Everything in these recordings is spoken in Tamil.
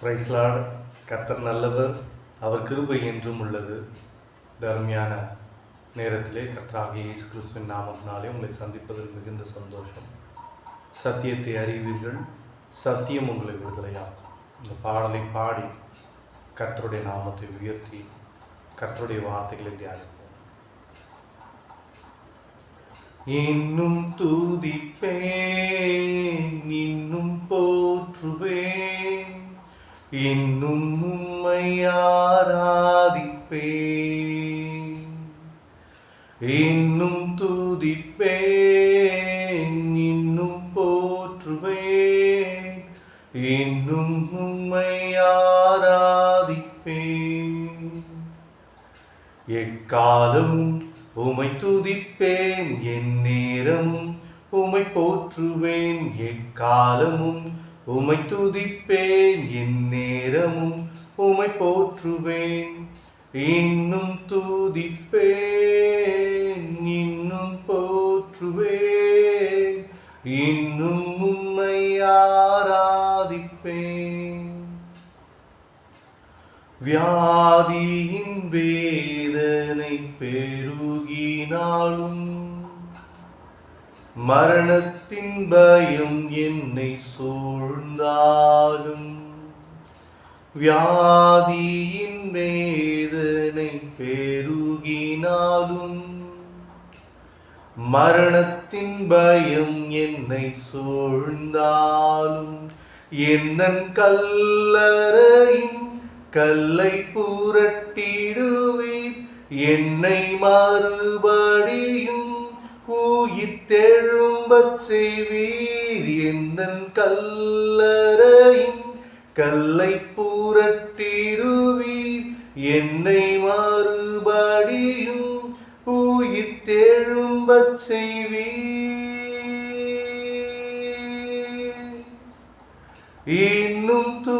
பிரைஸ்லாட் கர்த்தர் நல்லவர். அவர் கிருபை என்றும் உள்ளது. தர்மியான நேரத்திலே கர்த்தராகிய இயேசு கிறிஸ்துவின் நாமத்தினாலே உங்களை சந்திப்பதில் மிகுந்த சந்தோஷம். சத்தியத்தை அறிவீர்கள். சத்தியம் உங்களை விடுதலையாகும் இந்த பாடலை பாடி கர்த்தருடைய நாமத்தை உயர்த்தி கர்த்தருடைய வார்த்தைகளை தியானிப்போம். இன்னும் தூதிப்பேன் இன்னும் போற்றுவேன். இன்னும் உம்மை ஆராதிப்பேன். இன்னும் துதிப்பேன் இன்னும் போற்றுவேன். இன்னும் உம்மை ஆராதிப்பேன். எக்காலமும் உமை துதிப்பேன் என் நேரமும் உமை போற்றுவேன். எக்காலமும் உமை துதிப்பேன் என் நேரமும் உமை போற்றுவேன். இன்னும் துதிப்பேன் இன்னும் போற்றுவேன். இன்னும் உம்மை ஆராதிப்பேன். வியாதியின் வேதனை பெருகினாலும் மரணத்தின் பயம் என்னை சூழ்ந்தாலும் வியாதியின் வேதனை பெருகினாலும் மரணத்தின் பயம் என்னை சூழ்ந்தாலும் எந்தன் கல்லறையின் கல்லை புரட்டிடுவீர் என்னை மறுபடியும் உயிர்த்தெழும்பச் செய்வீர் எந்தன் கல்லறையின் கல்லை புரட்டிடுவீர். என்னை மாறுபடியும் உயிர் தெழும்பச் செய்வீர். இன்னும் தூ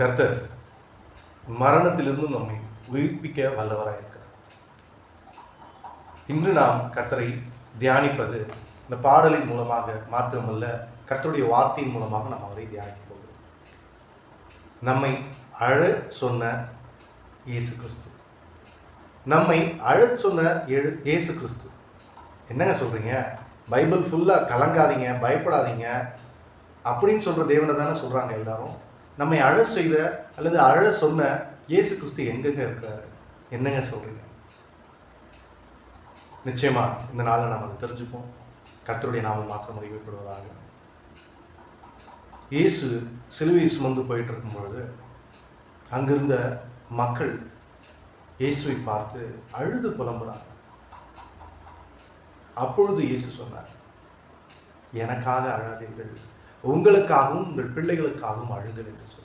கர்த்தர் மரணத்திலிருந்து நம்மை உயிர்ப்பிக்க வல்லவராக இருக்கிறார் இன்று நாம் கர்த்தரை தியானிப்பது இந்த பாடலின் மூலமாக மாத்திரமல்ல கர்த்தருடைய வார்த்தையின் மூலமாக நாம் அவரை தியானிக்க போகிறோம். நம்மை அழ சொன்ன இயேசு கிறிஸ்து. நம்மை அழ சொன்ன எழு இயேசு கிறிஸ்து. என்னங்க சொல்கிறீங்க பைபிள் ஃபுல்லாக கலங்காதீங்க பயப்படாதீங்க அப்படின்னு சொல்கிற தேவனை தானே சொல்கிறாங்க எல்லாரும். நம்மை அழ செய்த அல்லது அழ சொன்ன இயேசு கிறிஸ்து எங்கெங்க இருக்கிறாரு என்னங்க சொல்கிறீங்க நிச்சயமா இந்த நாளில் நாம் அதை தெரிஞ்சுப்போம். கர்த்தருடைய நாமம் மாத்திரம் அறிவிப்படுவதாக இயேசு சிலுவை சுமந்து போயிட்டு இருக்கும் பொழுது அங்கிருந்த மக்கள் இயேசுவை பார்த்து அழுது புலம்புறாங்க அப்பொழுது இயேசு சொன்னார் எனக்காக அழாதீர்கள். உங்களுக்காகவும் உங்கள் பிள்ளைகளுக்காகவும் அழுங்கள் என்று சொன்னார்.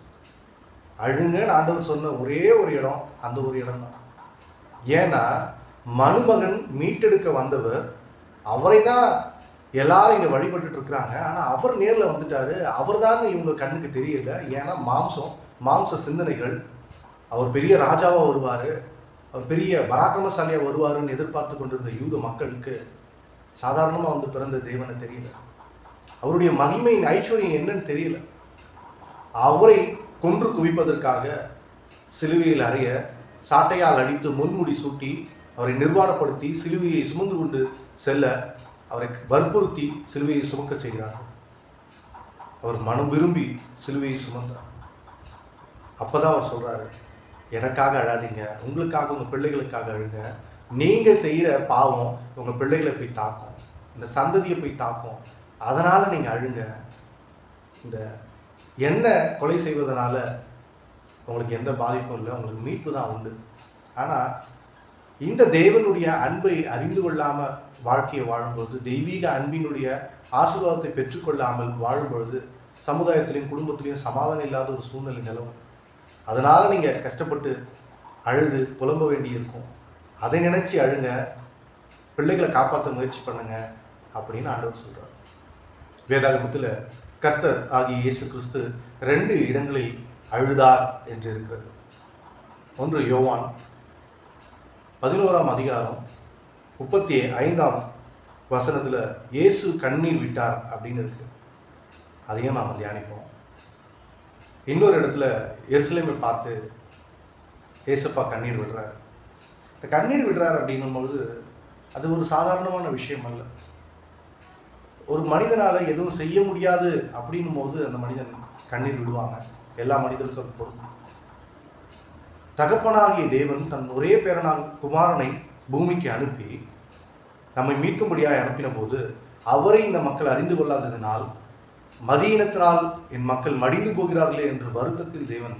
அழுங்கன்னு ஆண்டவர் சொன்ன ஒரே ஒரு இடம் அந்த ஒரு இடம் தான் ஏன்னா மனுமகன் மீட்டெடுக்க வந்தவர் அவரை தான் எல்லாரும் இங்கே வழிபட்டு இருக்கிறாங்க. ஆனால் அவர் நேரில் வந்துட்டாரு. அவர் தான் இவங்க கண்ணுக்கு தெரியல. ஏன்னா மாம்சம் மாம்ச சிந்தனைகள். அவர் பெரிய ராஜாவாக வருவார். அவர் பெரிய பராக்கிரமசாலியாக வருவாருன்னு எதிர்பார்த்து கொண்டிருந்த யூத மக்களுக்கு சாதாரணமாக வந்து பிறந்த தேவனை தெரியல. அவருடைய மகிமையின் ஐஸ்வர்யம் என்னன்னு தெரியல. அவரை கொன்று குவிப்பதற்காக சிலுவையில் அறைய சாட்டையால் அடித்து முன்முடி சூட்டி அவரை நிர்வாணப்படுத்தி சிலுவையை சுமந்து கொண்டு செல்ல அவரை வற்புறுத்தி சிலுவையை சுமக்க செய்கிறார்கள் அவர் மனம் விரும்பி சிலுவையை சுமந்தார். அப்போதான் அவர் சொல்கிறாரு எனக்காக அழாதீங்க உங்களுக்காக உங்கள் பிள்ளைகளுக்காக அழுங்க. நீங்கள் செய்கிற பாவம் உங்கள் பிள்ளைகளை போய் தாக்கும். இந்த சந்ததியை போய் தாக்கும். அதனால் நீங்கள் அழுங்க. இந்த என்ன கொலை செய்வதனால உங்களுக்கு எந்த பாதிப்பும் இல்லை உங்களுக்கு மீட்பு தான் உண்டு. ஆனால் இந்த தேவனுடைய அன்பை அறிந்து கொள்ளாமல் வாழ்க்கையை வாழும்பொழுது தெய்வீக அன்பினுடைய ஆசீர்வாதத்தை பெற்றுக்கொள்ளாமல் வாழும்பொழுது சமுதாயத்திலையும் குடும்பத்திலையும் சமாதானம் இல்லாத ஒரு சூழ்நிலை நிலவும். அதனால் நீங்கள் கஷ்டப்பட்டு அழுது புலம்ப வேண்டியிருக்கும். அதை நினச்சி அழுங்க. பிள்ளைகளை காப்பாற்ற முயற்சி பண்ணுங்க அப்படின்னு ஆண்டவர் சொல்கிறார் வேதாகமத்தில் கர்த்தர் ஆகிய இயேசு கிறிஸ்து ரெண்டு இடங்களில் அழுதார் என்று இருக்கிறது. ஒன்று யோவான் பதினோராம் அதிகாரம் முப்பத்தி ஐந்தாம் வசனத்தில் இயேசு கண்ணீர் விட்டார் அப்படின்னு இருக்கு. அதையும் நாம் தியானிப்போம். இன்னொரு இடத்துல எருசலேமை பார்த்து ஏசப்பா கண்ணீர் விடுறார். இந்த கண்ணீர் விடுறார் அப்படிங்கும்பொழுது அது ஒரு சாதாரணமான விஷயம் அல்ல. ஒரு மனிதனால் எதுவும் செய்ய முடியாது அப்படின்னும் போது அந்த மனிதன் கண்ணீர் விடுவாங்க. எல்லா மனிதனுக்கும் பொருள் தகப்பனாகிய தேவன் தன் ஒரே பேரனாக குமாரனை பூமிக்கு அனுப்பி நம்மை மீட்கும்படியாக அனுப்பின போது அவரை இந்த மக்கள் அறிந்து கொள்ளாததினால் மதியினத்தினால் என் மக்கள் மடிந்து போகிறார்களே என்று வருத்தத்தில் தேவன்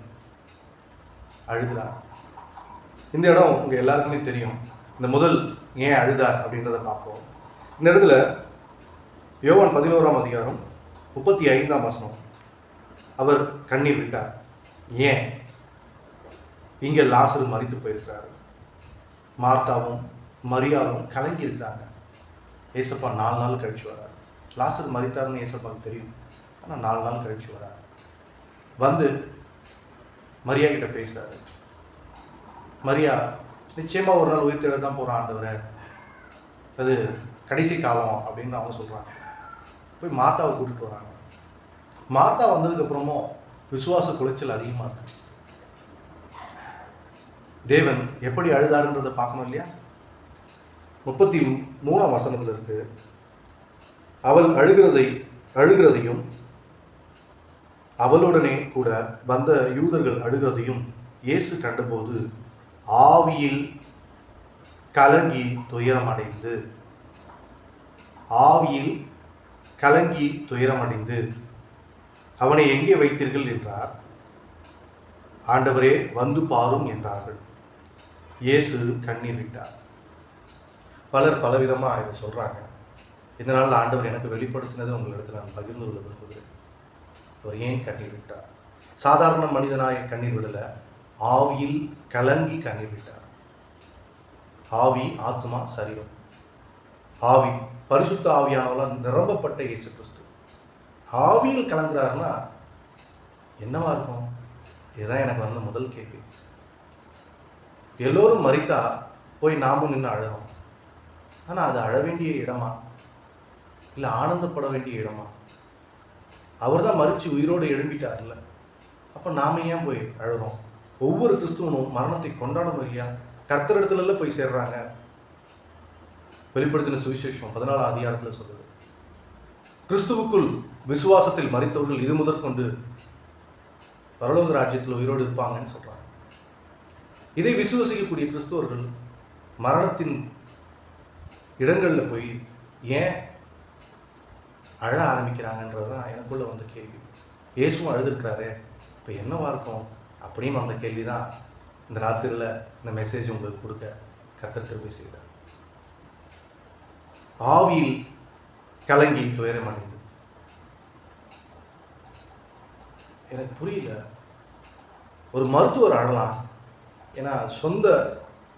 அழுகிறார். இந்த இடம் உங்கள் எல்லாருக்குமே தெரியும். இந்த முதல் ஏன் அழுதார் அப்படின்றத பார்ப்போம். இந்த இடத்துல யோவான் பதினோராம் அதிகாரம் முப்பத்தி ஐந்தாம் வசனம். அவர் கண்ணீர் விட்டார். ஏன்? இங்கே லாசரு மறித்து போயிருக்கிறாரு. மார்த்தாவும் மரியாவும் கலங்கி இருக்கிறாங்க. ஏசப்பா நாலு நாள் கழிச்சு வரார். லாசர் மறித்தாருன்னு ஏசப்பாவுக்கு தெரியும். ஆனால் நாலு நாள் கழிச்சு வர்றார் வந்து மரியா கிட்ட பேசுறாரு. மரியா நிச்சயமாக ஒரு நாள் உயிர் தேட தான் போகிறான் ஆண்டவரை. அது கடைசி காலம் அப்படின்னு அவங்க சொல்கிறாங்க போய் மாதாவை கூட்டிட்டு வராங்க. மாதா வந்ததுக்கு அப்புறமும் விசுவாச குலைச்சல் அதிகமாக இருக்கு. தேவன் எப்படி அழுதாருன்றதை பார்க்கணும் இல்லையா? முப்பத்தி மூணாம் வசனத்தில் இருக்கு அவள் அழுகிறதை அழுகிறதையும் அவளுடனே கூட வந்த யூதர்கள் அழுகிறதையும் இயேசு கண்டபோது ஆவியில் கலங்கி துயரம் அடைந்து ஆவியில் கலங்கி துயரமடைந்து அவனை எங்கே வைத்தீர்கள்? என்றார். ஆண்டவரே வந்து பாரும் என்றார்கள். இயேசு கண்ணீர் விட்டார். பலர் பலவிதமாக இதை சொல்கிறாங்க இதனால் ஆண்டவர் எனக்கு வெளிப்படுத்தினது உங்களிடத்தில் நான் பகிர்ந்து கொள்ள விரும்புகிறேன். அவர் ஏன் கண்ணீர் விட்டார்? சாதாரண மனிதனாய கண்ணீர் விடலை. ஆவியில் கலங்கி கண்ணீர் விட்டார். ஆவி ஆத்மா சரீரம். ஆவி பரிசுத்த ஆவியானவெல்லாம் நிரம்பப்பட்ட இயேசு கிறிஸ்து. ஆவியில் கலங்குறாருன்னா என்னவா இருக்கும்? இதுதான் எனக்கு வந்த முதல் கேள்வி. எல்லோரும் மறித்தா போய் நாமும் நின்று அழகும் ஆனால் அது அழ வேண்டிய இடமா? இல்லை ஆனந்தப்பட வேண்டிய இடமா? அவர் தான் மறித்து உயிரோடு எழும்பிட்டார்ல அப்போ நாம ஏன் போய் அழுகிறோம் ஒவ்வொரு கிறிஸ்துவனும் மரணத்தை கொண்டாடணும் இல்லையா? கர்த்தரிடத்துல போய் சேர்றாங்க. வெளிப்படுத்தின சுவிசேஷம் பதினாலாம் அதிகாரத்தில் சொல்லுது. கிறிஸ்துவுக்குள் விசுவாசத்தில் மறித்தவர்கள் இது முதற்கொண்டு பரலோக ராஜ்யத்தில் உயிரோடு இருப்பாங்கன்னு சொல்கிறாங்க இதை விசுவசிக்கக்கூடிய கிறிஸ்துவர்கள் மரணத்தின் இடங்களில் போய் ஏன் அழ ஆரம்பிக்கிறாங்கன்றது தான் எனக்குள்ள வந்த கேள்வி. இயேசும் அழுதுருக்கிறாரு இப்போ என்னவா இருக்கும்? அப்படின்னு அந்த கேள்வி தான் இந்த ராத்திரியில் இந்த மெசேஜ் உங்களுக்கு கொடுக்க கர்த்தர் கிருபை செய்கிறார் ஆவியில் கலங்கி துயரம் எனக்கு புரியல. ஒரு மருத்துவர் அழலாம் ஏன்னா சொந்த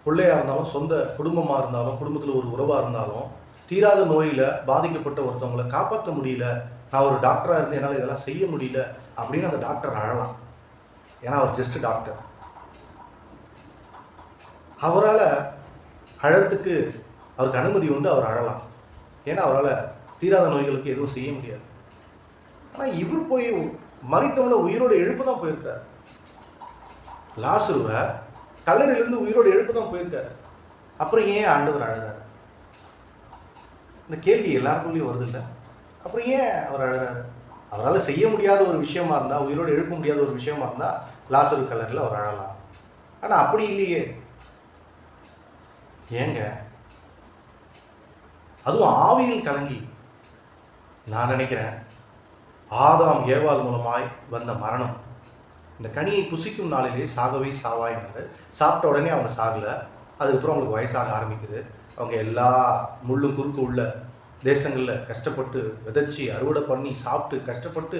பிள்ளையாக இருந்தாலும் சொந்த குடும்பமாக இருந்தாலும் குடும்பத்தில் ஒரு உறவாக இருந்தாலும் தீராத நோயில் பாதிக்கப்பட்ட ஒருத்தவங்களை காப்பாற்ற முடியல. நான் ஒரு டாக்டராக இருந்து என்னால் இதெல்லாம் செய்ய முடியல அப்படின்னு அந்த டாக்டர் அழலாம் ஏன்னா அவர் ஜஸ்ட் டாக்டர். அவரால் அழறதுக்கு அவருக்கு அனுமதி உண்டு அவர் அழலாம். ஏன்னா அவரால் தீராத நோய்களுக்கு எதுவும் செய்ய முடியாது. ஆனால் இவர் போய் மறித்தவனை உயிரோடு எழுப்பு தான் போயிருக்கார். லாசுருவை கல்லறையிலிருந்து உயிரோடு எழுப்பு தான் போயிருக்கார். அப்புறம் ஏன் ஆண்டவர் அழுதார் இந்த கேள்வி எல்லாருக்குள்ளேயும் வருது இல்லை அப்புறம் ஏன் அவர் அழுதாரு அவரால் செய்ய முடியாத ஒரு விஷயமா இருந்தால் உயிரோடு எழுப்ப முடியாத ஒரு விஷயமா இருந்தால் லாசரு கலரில் அவர் அழலாம். ஆனால் அப்படி இல்லையே. ஏங்க அதுவும் ஆவியில் கலங்கி. நான் நினைக்கிறேன் ஆதாம் ஏவாள் மூலமாய் வந்த மரணம். இந்த கனியை புசிக்கும் நாளிலே சாகவே சாவாயினாரு சாப்பிட்ட உடனே அவங்க சாகலை. அதுக்கப்புறம் அவங்களுக்கு வயசாக ஆரம்பிக்குது. அவங்க எல்லா முள்ளும் குறுக்கு உள்ள தேசங்களில் கஷ்டப்பட்டு விதைச்சி அறுவடை பண்ணி சாப்பிட்டு கஷ்டப்பட்டு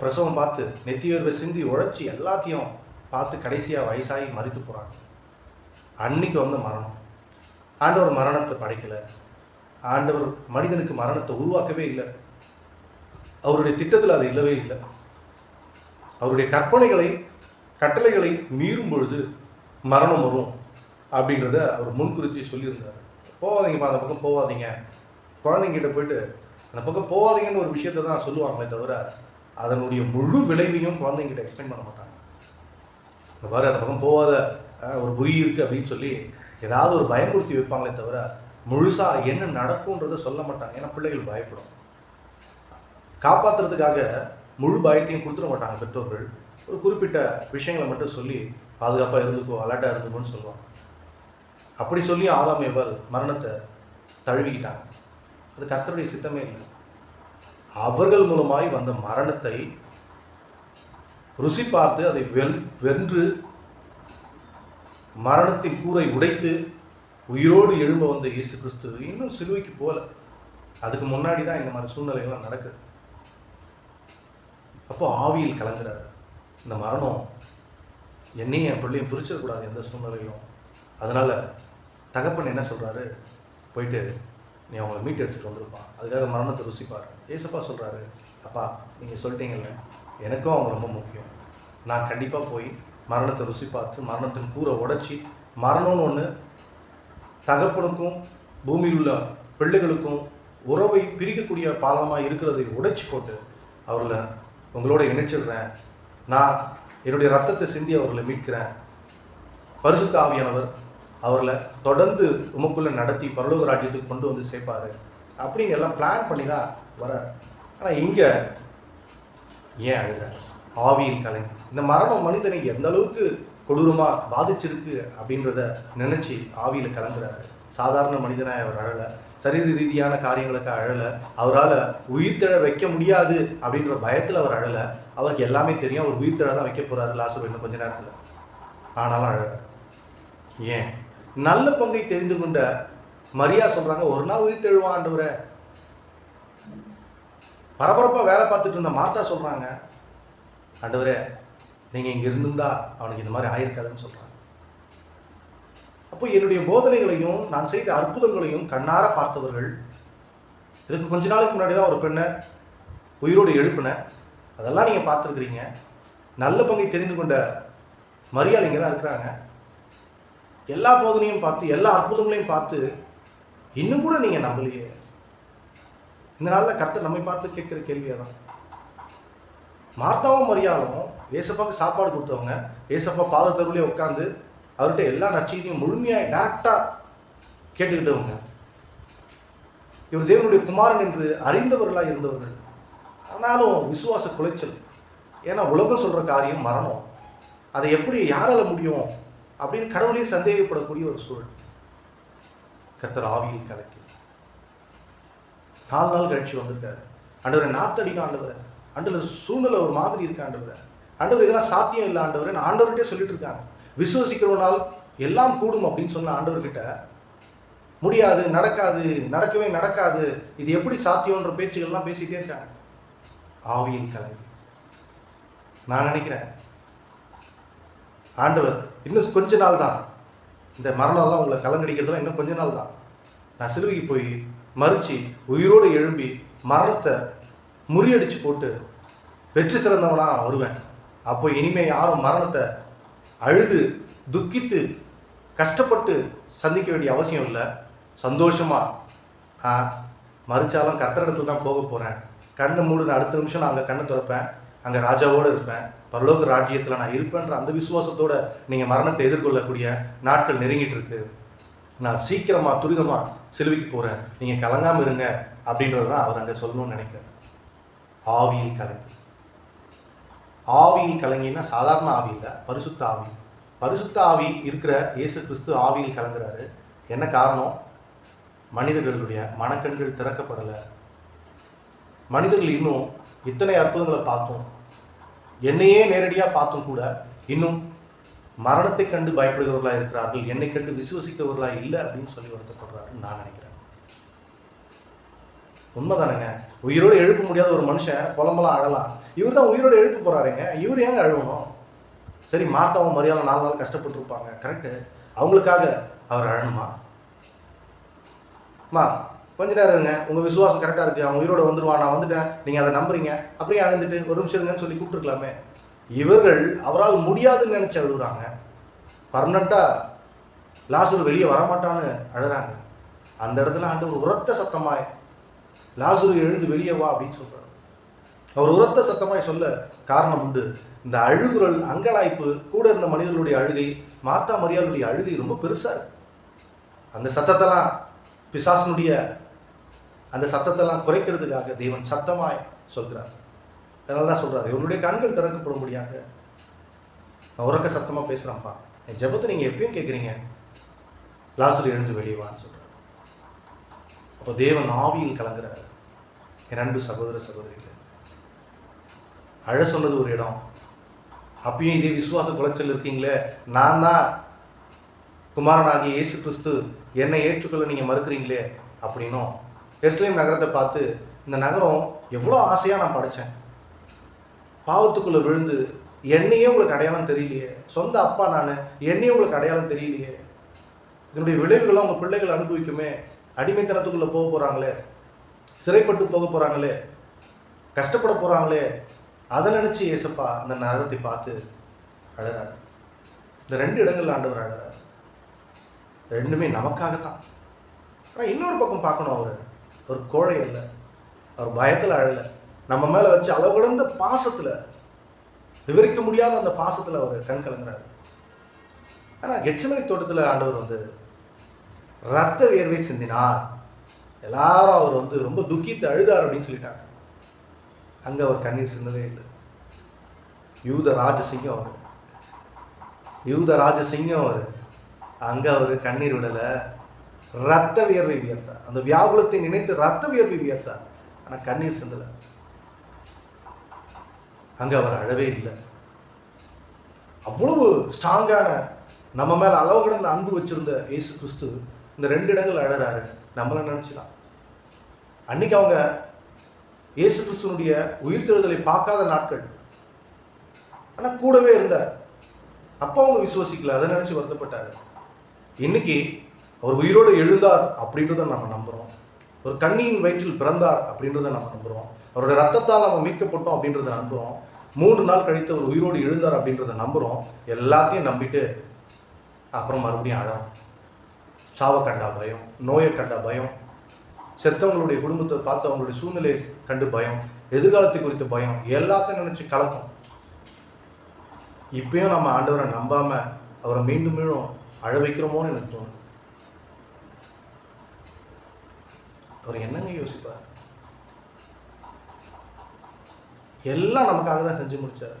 பிரசவம் பார்த்து நெத்தியோர்வை சிந்தி உழைச்சி எல்லாத்தையும் பார்த்து கடைசியாக வயசாகி மறித்து போகிறாங்க அன்னைக்கு வந்த மரணம். ஆண்டவர் மரணத்தை படைக்கலை. ஆண்டவர் மனிதனுக்கு மரணத்தை உருவாக்கவே இல்லை. அவருடைய திட்டத்தில் அது இல்லவே இல்லை. அவருடைய கற்பனைகளை கட்டளைகளை மீறும் பொழுது மரணம் வரும் அப்படின்றத அவர் முன்குறிச்சி சொல்லியிருந்தார். போகாதீங்கப்பா அந்த பக்கம் போகாதீங்க. குழந்தைங்கிட்ட போயிட்டு அந்த பக்கம் போகாதீங்கன்னு ஒரு விஷயத்தை தான் சொல்லுவாங்களே தவிர அதனுடைய முழு விளைவையும் குழந்தைங்கிட்ட எக்ஸ்பிளைன் பண்ண மாட்டாங்க. இந்த மாதிரி அந்த பக்கம் போகாத ஒரு பொய் இருக்குது அப்படின்னு சொல்லி ஏதாவது ஒரு பயமுறுத்தி வைப்பாங்களே தவிர முழுசாக என்ன நடக்கும்ன்றத சொல்ல மாட்டாங்க. ஏன்னா பிள்ளைகள் பயப்படும். காப்பாற்றுறதுக்காக முழு பயத்தையும் கொடுத்துட மாட்டாங்க பெற்றோர்கள். ஒரு குறிப்பிட்ட விஷயங்களை மட்டும் சொல்லி பாதுகாப்பாக இருந்துக்கோ அலர்ட்டாக இருந்துக்கோன்னு சொல்லுவாங்க. அப்படி சொல்லி ஆதாம் ஏவாள் மரணத்தை தழுவிக்கிட்டாங்க. அது கர்த்தருடைய சித்தமே இல்லை. அவர்கள் மூலமாய் வந்த மரணத்தை ருசி பார்த்து அதை வெல் வென்று மரணத்தின் கூரை உடைத்து உயிரோடு எழும்ப வந்த இயேசு கிறிஸ்து இன்னும் சிலுவைக்கு போகல அதுக்கு முன்னாடி தான் இந்த மாதிரி சூழ்நிலைகள்லாம் நடக்குது. அப்போ ஆவியில் கலங்குறாரு. இந்த மரணம் என்னையும் என் பிள்ளையும் பிரிச்சிடக்கூடாது எந்த சூழ்நிலையிலும். அதனால தகப்பன் என்ன சொல்கிறாரு போயிட்டு நீ அவங்கள மீட் எடுத்துகிட்டு வந்திருப்பான் அதுக்காக மரணத்தை ருசிப்பார் ஏசப்பா சொல்கிறாரு அப்பா நீங்கள் சொல்லிட்டீங்கல்ல எனக்கும் அவங்க ரொம்ப முக்கியம். நான் கண்டிப்பாக போய் மரணத்தை ருசி பார்த்து மரணத்தின் கூரை உடச்சி மரணம்னு ஒன்று தகப்பனுக்கும் பூமியில் உள்ள பிள்ளைகளுக்கும் உறவை பிரிக்கக்கூடிய பாலமாக இருக்கிறதை உடைச்சி போட்டு அவர்களை உங்களோட இணைச்சிடுறேன். நான் என்னுடைய ரத்தத்தை சிந்தி அவர்களை மீட்கிறேன். பரிசுத்த ஆவியானவர் அவர்களை தொடர்ந்து உமக்குள்ளே நடத்தி பரலோக ராஜ்யத்துக்கு கொண்டு வந்து சேர்ப்பார். அப்படின்னு எல்லாம் பிளான் பண்ணி தான் வர. ஆனால் இங்கே ஏன் அழுத? ஆவியின் கலை இந்த மரணம் மனிதனை எந்த அளவுக்கு கொடூரமாக பாதிச்சிருக்கு அப்படின்றத நினச்சி ஆவியில் கலங்குறாரு. சாதாரண மனிதனாய் அவர் அழலை. சரீர ரீதியான காரியங்களுக்கு அழலை. அவரால் உயிர்த்தழ வைக்க முடியாது அப்படின்ற பயத்தில் அவர் அழலை. அவருக்கு எல்லாமே தெரியும். அவர் உயிர்த்தழ தான் வைக்க போகிறாரு லாசர் இன்னும் கொஞ்ச நேரத்தில். ஆனாலும் அழறார் ஏன்? நல்ல பங்கை தெரிந்து கொண்ட மரியா சொல்கிறாங்க ஒரு நாள் உயிர் ஆண்டவரை. பரபரப்பாக வேலை பார்த்துட்டு இருந்த மார்த்தா சொல்கிறாங்க ஆண்டவரே நீங்கள் இங்கே இருந்திருந்தா அவனுக்கு இந்த மாதிரி ஆயிருக்காதுன்னு சொல்கிறாங்க அப்போ என்னுடைய போதனைகளையும் நான் செய்த அற்புதங்களையும் கண்ணார பார்த்தவர்கள் இதுக்கு கொஞ்ச நாளுக்கு முன்னாடி தான் ஒரு பெண்ணை உயிரோடு எழுப்பினேன் அதெல்லாம் நீங்கள் பார்த்துருக்குறீங்க. நல்ல பங்கை தெரிந்து கொண்ட மரியாதைங்க தான் இருக்கிறாங்க. எல்லா போதனையும் பார்த்து எல்லா அற்புதங்களையும் பார்த்து இன்னும் கூட நீங்கள் நம்பலையே. இந்த நாளில் கர்த்தர் நம்மை பார்த்து கேட்குற கேள்வியாக தான் மார்த்தாவும் மரியாலும் ஏசப்பாவுக்கு சாப்பாடு கொடுத்தவங்க ஏசப்பா பாதத்தருளே உட்காந்து அவர்கிட்ட எல்லா நற்செய்தியும் முழுமையாக டேரக்டாக கேட்டுக்கிட்டவங்க. இவர் தேவனுடைய குமாரன் என்று அறிந்தவர்களாக இருந்தவர்கள். ஆனாலும் விசுவாச குலைச்சல். ஏன்னா உலகம் சொல்கிற காரியம் மரணம். அதை எப்படி யாரால முடியும் அப்படின்னு கடவுளே சந்தேகப்படக்கூடிய ஒரு சூழல். கர்த்தர் ஆவியில் கலக்கி. நாலு நாள் கழிச்சு வந்திருக்காரு. அண்டவரை நாத்தடிக்க ஆண்டவரை. ஆண்டவர் சூழ்நிலை ஒரு மாதிரி இருக்கு ஆண்டவரை. ஆண்டவர் இதெல்லாம் சாத்தியம் இல்லை ஆண்டவர். நான் ஆண்டவர்கிட்டே சொல்லிட்டு இருக்காங்க. விசுவசிக்கிறவனால் எல்லாம் கூடும் அப்படின்னு சொன்ன ஆண்டவர்கிட்ட முடியாது நடக்காது நடக்கவே நடக்காது இது எப்படி சாத்தியம்ன்ற பேச்சுகள்லாம் பேசிட்டே இருக்காங்க. ஆவியின் கலங்கி. நான் நினைக்கிறேன் ஆண்டவர் இன்னும் கொஞ்ச நாள் தான் இந்த மரணம்லாம் உங்களை கலங்கடிக்கிறதுலாம் இன்னும் கொஞ்ச நாள் தான். நான் சிலுவைக்கு போய் மறித்து உயிரோடு எழும்பி மரணத்தை முறியடிச்சு போட்டு வெற்றி சிறந்தவனாக வருவேன். அப்போ இனிமே யாரும் மரணத்தை அழுது துக்கித்து கஷ்டப்பட்டு சந்திக்க வேண்டிய அவசியம் இல்லை. சந்தோஷமா ஆ மறிச்சாலும் கர்த்தரிடத்துல தான் போக போகிறேன் கண்ணை மூடுன அடுத்த நிமிஷம் நான் அங்கே கண்ணை திறப்பேன். அங்கே ராஜாவோடு இருப்பேன். பரலோக ராஜ்யத்தில் நான் இருப்பேன்ற அந்த விசுவாசத்தோட நீங்கள் மரணத்தை எதிர்கொள்ளக்கூடிய நாட்கள் நெருங்கிட்டு இருக்கு. நான் சீக்கிரமாக துரிதமாக சிலுவைக்கு போகிறேன் நீங்கள் கலங்காமல் இருங்க அப்படின்றது தான் அவர் அங்கே சொல்லணும்னு நினைக்கிறேன். ஆவியில் கலக்கு ஆவியில் கலங்கினா சாதாரண ஆவி இல்லை பரிசுத்த ஆவி. பரிசுத்த ஆவி இருக்கிற இயேசு கிறிஸ்து ஆவியில் கலங்குறாரு. என்ன காரணம்? மனிதர்களுடைய மனக்கண்கள் திறக்கப்படலை. மனிதர்கள் இன்னும் இத்தனை அற்புதங்களை பார்த்தோம். என்னையே நேரடியாக பார்த்தும் கூட இன்னும் மரணத்தை கண்டு பயப்படுகிறவர்களாக இருக்கிறார்கள். என்னை கண்டு விசுவசிக்கிறவர்களாக இல்லை அப்படின்னு சொல்லி வருத்தப்படுறாருன்னு நான் நினைக்கிறேன். உண்மைதானங்க. உயிரோடு எழுப்ப முடியாத ஒரு மனுஷன் புலம்பலாம் அழலாம் இவர் தான் உயிரோட எழுப்பு போறாருங்க. இவர் ஏங்க அழுவணும்? சரி மார்த்தாவும் மரியாதை நாலு நாள் கஷ்டப்பட்டுருப்பாங்க. கரெக்டு அவங்களுக்காக அவர் அழணுமா? அம்மா கொஞ்ச நேரம் இருங்க. உங்கள் விசுவாசம் கரெக்டாக இருக்குது அவன் உயிரோட வந்துடுவான் நான் வந்துட்டேன். நீங்கள் அதை நம்புறீங்க. அப்படியே அழுந்துட்டு ஒரு நிமிஷம் இருங்கன்னு சொல்லி கூப்பிட்டுருக்கலாமே. இவர்கள் அவரால் முடியாதுன்னு நினைச்சு அழுகுறாங்க. பர்மனண்டா லாசூர் வெளியே வரமாட்டான்னு அழுறாங்க. அந்த இடத்துல ஆண்டு ஒரு உரத்த சத்தமாய் லாசூர் எழுந்து வெளியே வா அப்படின்னு சொல்றாரு. அவர் உரத்த சத்தமாய் சொல்ல காரணம் உண்டு. இந்த அழுகுரல் அங்கலாய்ப்பு கூட இருந்த மனிதர்களுடைய அழுகை மாத்தா மரியாளுடைய அழுகை ரொம்ப பெருசா இருக்கு. அந்த சத்தத்தெல்லாம் பிசாசனுடைய அந்த சத்தத்தெல்லாம் குறைக்கிறதுக்காக தேவன் சத்தமாய் சொல்கிறார். அதனால தான் சொல்கிறார் இவருடைய கண்கள் திறக்கப்படும்படியாக நான் உறக்க சத்தமாக பேசுகிறேன்ப்பா என் ஜபத்தை நீங்கள் எப்பயும் கேட்குறீங்க? லாசர் எழுந்து வெளியவான்னு சொல்கிறார் அப்போ தேவன் ஆவியில் கலங்குறாரு. என் அன்பு சகோதர சகோதரிகள் அழ சொன்னது ஒரு இடம். அப்பயும் இதே விசுவாச குலைச்சல் இருக்கீங்களே நான் தான் குமாரனாகிய இயேசு கிறிஸ்து என்னை ஏற்றுக்கொள்ள நீங்கள் மறுக்கிறீங்களே அப்படின்னும் எருசலேம் நகரத்தை பார்த்து இந்த நகரம் எவ்வளோ ஆசையாக நான் படைச்சேன். பாவத்துக்குள்ளே விழுந்து என்னையே உங்களுக்கு அடையாளம் தெரியலையே. சொந்த அப்பா நான் என்னையே உங்களுக்கு அடையாளம் தெரியலையே. இதனுடைய விளைவுகளை உங்கள் பிள்ளைகள் அனுபவிக்குமே. அடிமைத்தனத்துக்குள்ளே போக போகிறாங்களே சிறைப்பட்டு போக போகிறாங்களே கஷ்டப்பட போகிறாங்களே அதை நினச்சி ஏசப்பா அந்த நகரத்தை பார்த்து அழகிறார் இந்த ரெண்டு இடங்கள்ல ஆண்டவர் அழகிறார் ரெண்டுமே நமக்காகத்தான். ஆனால் இன்னொரு பக்கம் பார்க்கணும் அவர். ஒரு கோழை இல்லை அவர் பயத்தில் அழல. நம்ம மேலே வச்சு அளவுடந்த பாசத்தில் விவரிக்க முடியாத அந்த பாசத்தில் அவர் கண் கலங்குறாரு. ஆனால் கெச்சமணி தோட்டத்தில் ஆண்டவர் வந்து ரத்த வியர்வை சிந்தினார். எல்லாரும் அவர் வந்து ரொம்ப துக்கித்து அழுதார் அப்படின்னு சொல்லிட்டாங்க. அங்கே அவர் கண்ணீர் சிந்தவே இல்லை. யூத ராஜசிங்கம் அவர். யூத ராஜசிங்கம் அவர். அங்கே அவர் கண்ணீர் விடலை. ரத்த வியர்வை வியர்த்தார். அந்த வியாகுலத்தை நினைத்து ரத்த வியர்வை வியர்த்தார். ஆனால் கண்ணீர் சிந்தலை. அங்கே அவர் அழவே இல்லை. அவ்வளவு ஸ்ட்ராங்கான நம்ம மேலே அளவு கடந்த அன்பு வச்சுருந்த இயேசு கிறிஸ்து இந்த ரெண்டு இடங்கள் அழறாரு. நம்மளை நினச்சிடலாம் அன்னைக்கு அவங்க இயேசு கிறிஸ்துவனுடைய உயிர்த்தெழுதலை பார்க்காத நாட்கள். ஆனால் கூடவே இருந்தார். அப்போ அவங்க விசுவசிக்கல அதை நினச்சி வருத்தப்பட்டார். இன்னைக்கு அவர் உயிரோடு எழுந்தார் அப்படின்றத நம்ம நம்புகிறோம் ஒரு கண்ணியின் வயிற்றில் பிறந்தார் அப்படின்றத நம்ம நம்புகிறோம் அவருடைய ரத்தத்தால் நம்ம மீட்கப்பட்டோம் அப்படின்றத நம்புகிறோம் மூன்று நாள் கழித்து அவர் உயிரோடு எழுந்தார் அப்படின்றத நம்புகிறோம் எல்லாத்தையும் நம்பிட்டு அப்புறம் மறுபடியும் அழம் சாவை கண்டா பயம் நோயை கண்டா பயம் செத்தவங்களுடைய குடும்பத்தை பார்த்து அவங்களுடைய சூழ்நிலையை கண்டு பயம் எதிர்காலத்தை குறித்த பயம் எல்லாத்தையும் நினச்சி கலக்கும். இப்பயும் நம்ம ஆண்டவரை நம்பாமல் அவரை மீண்டும் மீண்டும் அழ வைக்கிறோமோன்னு எனக்கு தோணும். அவர் என்னங்க யோசிப்பார்? எல்லாம் நமக்காக தான் செஞ்சு முடிச்சார்.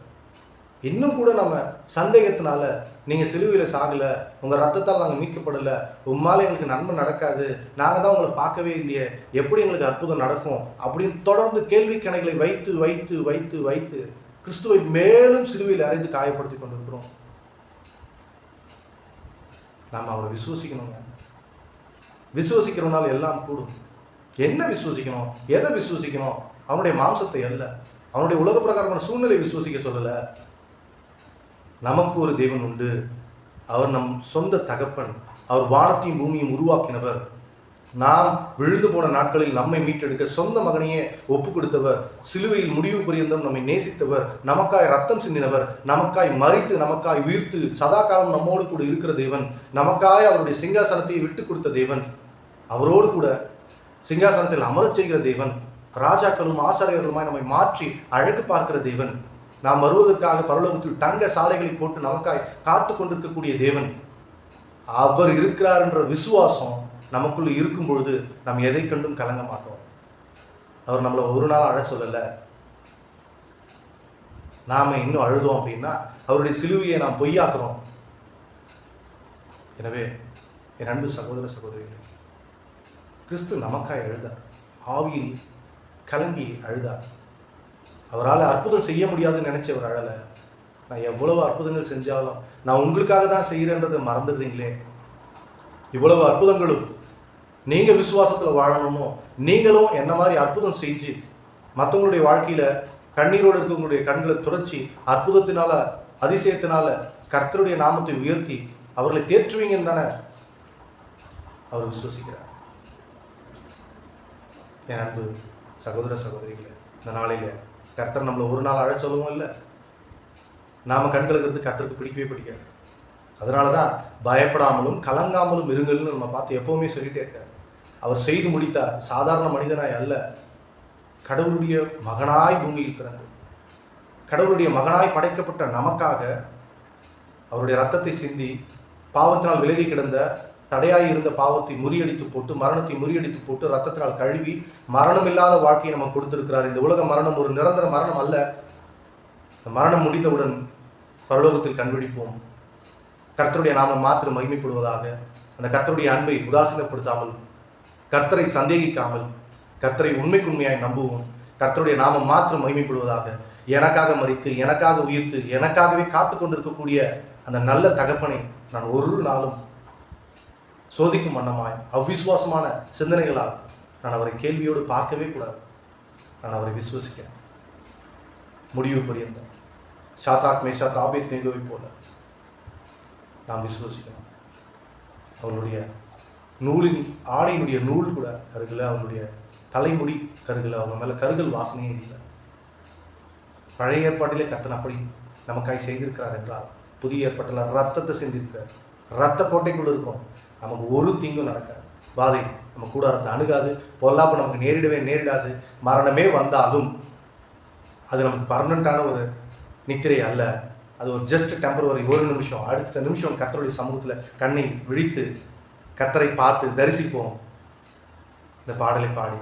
இன்னும் கூட நம்ம சந்தேகத்தினால நீங்கள் சிலுவையில் சாகலை உங்கள் ரத்தத்தால் நாங்கள் மீட்கப்படலை உம்மால் எங்களுக்கு நன்மை நடக்காது நாங்கள் தான் உங்களை பார்க்கவே இல்லையே எப்படி எங்களுக்கு அற்புதம் நடக்கும் அப்படின்னு தொடர்ந்து கேள்வி கணைகளை வைத்து வைத்து வைத்து வைத்து கிறிஸ்துவை மேலும் சிலுவையில் அறைந்து காயப்படுத்தி கொண்டிருக்கிறோம். நாம் அவரை விசுவசிக்கணுங்க. விசுவசிக்கிறவனால் எல்லாம் கூடும். என்ன விசுவசிக்கணும்? எதை விசுவசிக்கணும்? அவனுடைய மாம்சத்தை அல்ல. அவனுடைய உலக பிரகாரமான சூழ்நிலை விசுவசிக்க சொல்லலை. நமக்கு ஒரு தேவன் உண்டு. அவர் நம் சொந்த தகப்பன். அவர் வானத்தையும் பூமியும் உருவாக்கினவர். நாம் விழுந்து போன நாட்களில் நம்மை மீட்டெடுக்க சொந்த மகனையே ஒப்பு கொடுத்தவர். சிலுவையில் முடிவு பரியந்தம் நம்மை நேசித்தவர். நமக்காய் ரத்தம் சிந்தினவர். நமக்காய் மறித்து நமக்காய் உயிர்த்து சதா காலம் நம்மோடு கூட இருக்கிற தேவன். நமக்காய் அவருடைய சிங்காசனத்தை விட்டு கொடுத்த தேவன். அவரோடு கூட சிங்காசனத்தில் அமரச் செய்கிற தேவன். ராஜாக்களும் ஆசாரியர்களுமாய் நம்மை மாற்றி அழகு பார்க்கிற தேவன். நாம் வருவதற்காக பரலோகத்தில் தங்க சாலைகளை போட்டு நமக்காய் காத்து கொண்டிருக்கக்கூடிய தேவன். அவர் இருக்கிறார் என்ற விசுவாசம் நமக்குள்ள இருக்கும் பொழுது நாம் எதை கண்டும் கலங்க மாட்டோம். அவர் நம்மளை ஒரு நாள் அழ சொல்லலை. நாம் இன்னும் அழுதோம் அப்படின்னா அவருடைய சிலுவையை நாம் பொய்யாக்குறோம். எனவே என் அன்பு சகோதர சகோதரிகளே கிறிஸ்து நமக்காய் அழுதார். ஆவியில் கலங்கி அழுதார். அவரால் அற்புதம் செய்ய முடியாதுன்னு நினச்சவர் அழலை நான் எவ்வளவு அற்புதங்கள் செஞ்சாலும் நான் உங்களுக்காக தான் செய்கிறேன்றதை மறந்துடுறீங்களே? இவ்வளவு அற்புதங்களும் நீங்கள் விசுவாசத்தில் வாழணுமோ? நீங்களும் என்ன மாதிரி அற்புதம் செஞ்சு மற்றவங்களுடைய வாழ்க்கையில் கண்ணீரோடு இருக்கவங்களுடைய கண்களை துடைச்சி அற்புதத்தினால அதிசயத்தினால கர்த்தருடைய நாமத்தை உயர்த்தி அவர்களை தேற்றுவீங்கன்னு தானே அவர் விசுவசிக்கிறார். என் அன்பு சகோதர சகோதரிகளை இந்த நாளையில கர்த்தர் நம்மளை ஒரு நாள் அழ சொல்லவும் இல்லை. நாம் கண்களுக்கு கர்த்தருக்கு பிடிக்கவே பிடிக்காது. அதனால தான் பயப்படாமலும் கலங்காமலும் இருங்கள்னு நம்ம பார்த்து எப்போவுமே சொல்லிட்டே இருக்காரு. அவர் செய்து முடித்தார். சாதாரண மனிதனாய் அல்ல. கடவுளுடைய மகனாய் பூமியில் பிறந்து கடவுளுடைய மகனாய் படைக்கப்பட்ட நமக்காக அவருடைய ரத்தத்தை சிந்தி பாவத்தினால் விலகி கிடந்த தடையாய் இருந்த பாவத்தை முறியடித்து போட்டு மரணத்தை முறியடித்து போட்டு ரத்தத்தினால் கழுவி மரணம் இல்லாத வாழ்க்கையை நம்ம கொடுத்திருக்கிறார். இந்த உலக மரணம் ஒரு நிரந்தர மரணம் அல்ல. மரணம் முடிந்தவுடன் பரலோகத்தில் கண்பிடிப்போம் கர்த்தருடைய நாமம் மாத்திரம் மகிமைப்படுவதாக அந்த கர்த்தருடைய அன்பை உதாசீனப்படுத்தாமல் கர்த்தரை சந்தேகிக்காமல் கர்த்தரை உண்மைக்கு உண்மையாய் நம்புவோம். கர்த்தருடைய நாமம் மாத்திரம் மகிமைப்படுவதாக எனக்காக மறித்து எனக்காக உயிர்த்து எனக்காகவே காத்து கொண்டிருக்கக்கூடிய அந்த நல்ல தகப்பனை நான் ஒரு நாளும் சோதிக்கும் வண்ணமாய் அவ்விசுவாசமான சிந்தனைகளால் நான் அவரை கேள்வியோடு பார்க்கவே கூடாது. நான் அவரை விசுவசிக்கிறேன். முடிவு பரியந்தம் ஷாத்ராக் மேஷா தாபேத் நேகோவை போல நாம் விசுவசிக்கணும் அவருடைய நூலின் ஆடையினுடைய நூல் கூட கருகில் அவருடைய தலைமுடி கருகில் அவங்க மேலே கருகல் வாசனையே இல்லை. பழைய ஏற்பாட்டிலே கர்த்தன் அப்படி நமக்காய் செய்திருக்கிறார் என்றால் புதிய ஏற்பாட்டில் ரத்தத்தை செஞ்சிருக்கிறார் ரத்த கோட்டைக்குள்ளே இருக்கும். நமக்கு ஒரு தீங்கும் நடக்காது. பாதை நம்ம கூடாரத்தை அணுகாது பொல்லாப்பு நமக்கு நேரிடவே நேரிடாது மரணமே வந்தாலும் அது நமக்கு பர்மனண்ட்டான ஒரு நித்திரை அல்ல. அது ஒரு ஜஸ்ட் டெம்பரவரி ஒரு நிமிஷம். அடுத்த நிமிஷம் கத்தருடைய சமூகத்தில் கண்ணை விழித்து கத்தரை பார்த்து தரிசிப்போம். இந்த பாடலை பாடி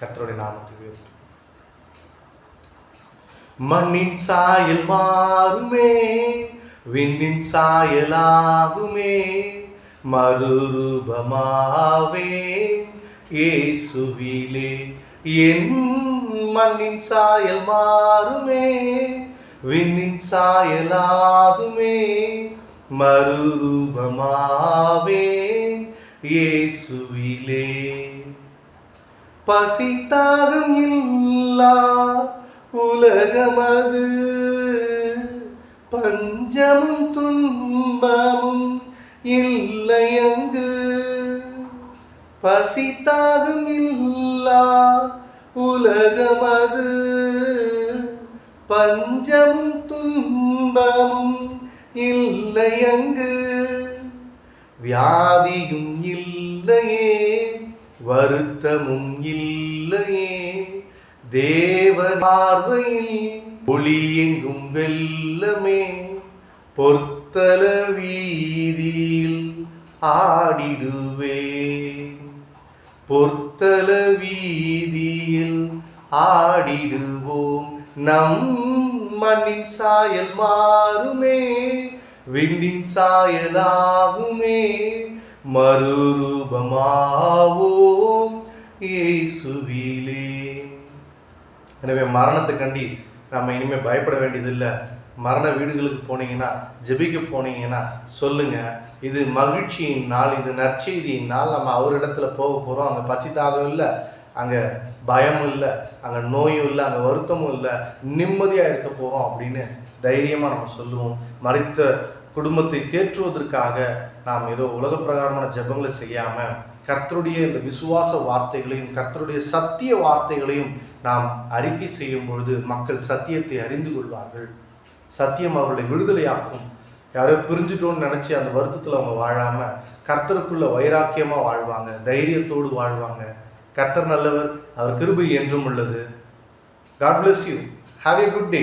கத்தருடைய நாமத்துக்கு மண்ணின் சாயல் மாறுமே விண்ணின் சாயலாகுமே மறுரூபமாவே இயேசுவிலே என் மண்ணின் சாயல் மாறுமே விண்ணின் சாயலாகுமே. மறுரூபமாவே இயேசுவிலே. பசித்தாகம் இல்லா உலகமது பஞ்சமும் துன்பமும் இல்லையங்கு? பசித்தாகும் பசித்தாகம் இல்லா உலகமது. பஞ்சமும் துன்பமும் இல்லையங்கு? வியாதியும் இல்லையே வருத்தமும் இல்லையே. தேவ பார்வையில் ஒளி எங்கும் வெல்லமே பொற்தல வீதியில் ஆடிடுவே பொத்தல வீதியில் ஆடிடுவோம். நம் மண்ணின் சாயல் மாறுமே விண்ணின் சாயலாகுமே மறுரூபமாவோம் இயேசுவிலே. எனவே மரணத்துக்கண்டி கண்டி நம்ம இனிமேல் பயப்பட வேண்டியதில்லை. மரண வீடுகளுக்கு போனீங்கன்னா ஜெபிக்க போனீங்கன்னா சொல்லுங்க. இது மகிழ்ச்சியின் நாள் இது நற்செய்தியின் நாள். நம்ம அவரிடத்துல போக போகிறோம் அங்கே பசித்தாகவும் இல்லை அங்கே பயமும் இல்லை அங்கே நோயும் இல்லை அங்கே வருத்தமும் இல்லை நிம்மதியாக இருக்க போகிறோம் அப்படின்னு தைரியமாக நம்ம சொல்லுவோம். மறைத்த குடும்பத்தை தேற்றுவதற்காக நாம் ஏதோ உலக பிரகாரமான ஜெபங்களை செய்யாமல் கர்த்தருடைய இந்த விசுவாச வார்த்தைகளையும் கர்த்தருடைய சத்திய வார்த்தைகளையும் நாம் அறிக்கை செய்யும் பொழுது மக்கள் சத்தியத்தை அறிந்து கொள்வார்கள். சத்தியம் அவர்களை விடுதலையாக்கும். யாரோ பிரிஞ்சிட்டோன்னு நினச்சி அந்த வருத்தத்தில் அவங்க வாழாமல் கர்த்தருக்குள்ள வைராக்கியமாக வாழ்வாங்க தைரியத்தோடு வாழ்வாங்க. கர்த்தர் நல்லவர் அவர் கிருபை என்றும் உள்ளது. God bless you have a good day